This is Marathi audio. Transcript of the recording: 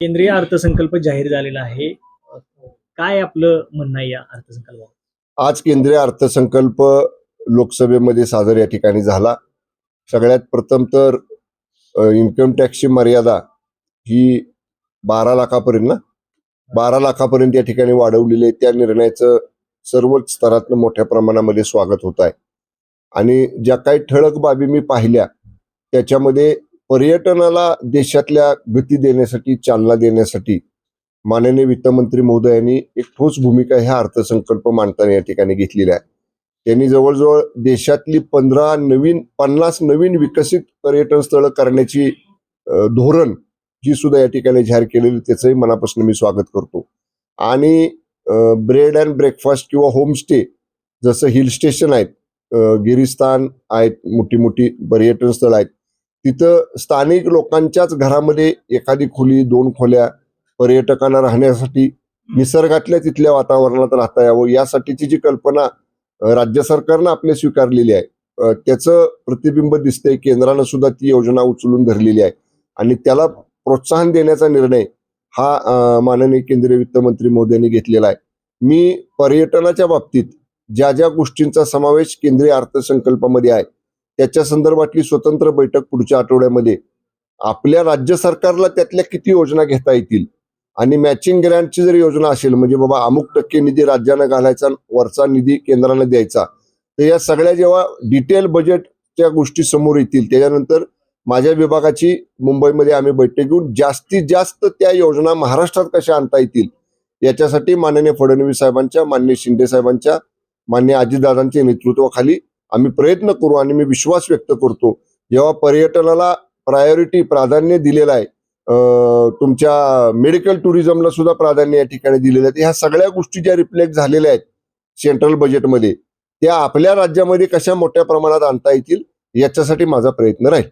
केंद्रीय अर्थसंकल्प जाहीर झालेला आहे. काय आपलं म्हणणं आहे या अर्थसंकल्पावर? आज केंद्रीय अर्थसंकल्प लोकसभेमध्ये सादर या ठिकाणी झाला. सगळ्यात प्रथम तर इन्कम टॅक्सची मर्यादा ही बारा लाखापर्यंत ना? बारा लाखापर्यंत या ठिकाणी वाढवलेली आहे. त्या निर्णयाचं सर्वच स्तरातनं मोठ्या प्रमाणामध्ये स्वागत होत आहे. आणि ज्या काही ठळक बाबी मी पाहिल्या त्याच्यामध्ये पर्यटनाला देशातल्या गती देण्यासाठी चालना देण्यासाठी माननीय वित्तमंत्री महोदयांनी एक ठोस भूमिका ह्या अर्थसंकल्प मांडताना या ठिकाणी घेतलेली आहे. त्यांनी जवळजवळ देशातली पंधरा नवीन पन्नास नवीन विकसित पर्यटन स्थळं करण्याची धोरण ही सुद्धा या ठिकाणी जाहीर केलेली त्याचंही मनापासून मी स्वागत करतो. आणि ब्रेड अँड ब्रेकफास्ट किंवा होमस्टे जसं हिल स्टेशन आहेत गिरिस्थान आहेत मोठी मोठी पर्यटन स्थळ आहेत तिथं स्थानिक लोकांच्याच घरामध्ये एखादी खोली दोन खोल्या पर्यटकांना राहण्यासाठी निसर्गातल्या तिथल्या वातावरणात राहता यावं यासाठीची जी कल्पना राज्य सरकारनं आपल्या स्वीकारलेली आहे. त्याचं प्रतिबिंब दिसतंय केंद्रानं सुद्धा ती योजना उचलून धरलेली आहे. आणि त्याला प्रोत्साहन देण्याचा निर्णय हा माननीय केंद्रीय वित्तमंत्री मोदींनी घेतलेला आहे. मी पर्यटनाच्या बाबतीत ज्या ज्या गोष्टींचा समावेश केंद्रीय अर्थसंकल्पामध्ये आहे त्याच्या संदर्भातली स्वतंत्र बैठक पुढच्या आठवड्यामध्ये. आपल्या राज्य सरकारला त्यातल्या किती योजना घेता येतील? आणि मॅचिंग ग्रँटची जर योजना असेल म्हणजे बाबा अमुक टक्के निधी राज्यानं घालायचा वरचा निधी केंद्राला द्यायचा तर या सगळ्या जेव्हा डिटेल बजेटच्या गोष्टी समोर येतील त्याच्यानंतर माझ्या विभागाची मुंबईमध्ये आम्ही बैठक घेऊन जास्तीत जास्त त्या योजना महाराष्ट्रात कशा आणता येतील याच्यासाठी माननीय फडणवीस साहेबांच्या मान्य शिंदे साहेबांच्या मान्य अजितदादांच्या नेतृत्वाखाली आम्ही प्रयत्न करू आणि मी विश्वास व्यक्त करतो. जेव्हा पर्यटनाला प्रायोरिटी प्राधान्य दिलेलं आहे तुमच्या मेडिकल टुरिझमला सुद्धा प्राधान्य या ठिकाणी दिलेलं आहे. ह्या सगळ्या गोष्टी ज्या रिफ्लेक्ट झालेल्या आहेत सेंट्रल बजेटमध्ये त्या आपल्या राज्यामध्ये कशा मोठ्या प्रमाणात आणता येतील याच्यासाठी माझा प्रयत्न राहील.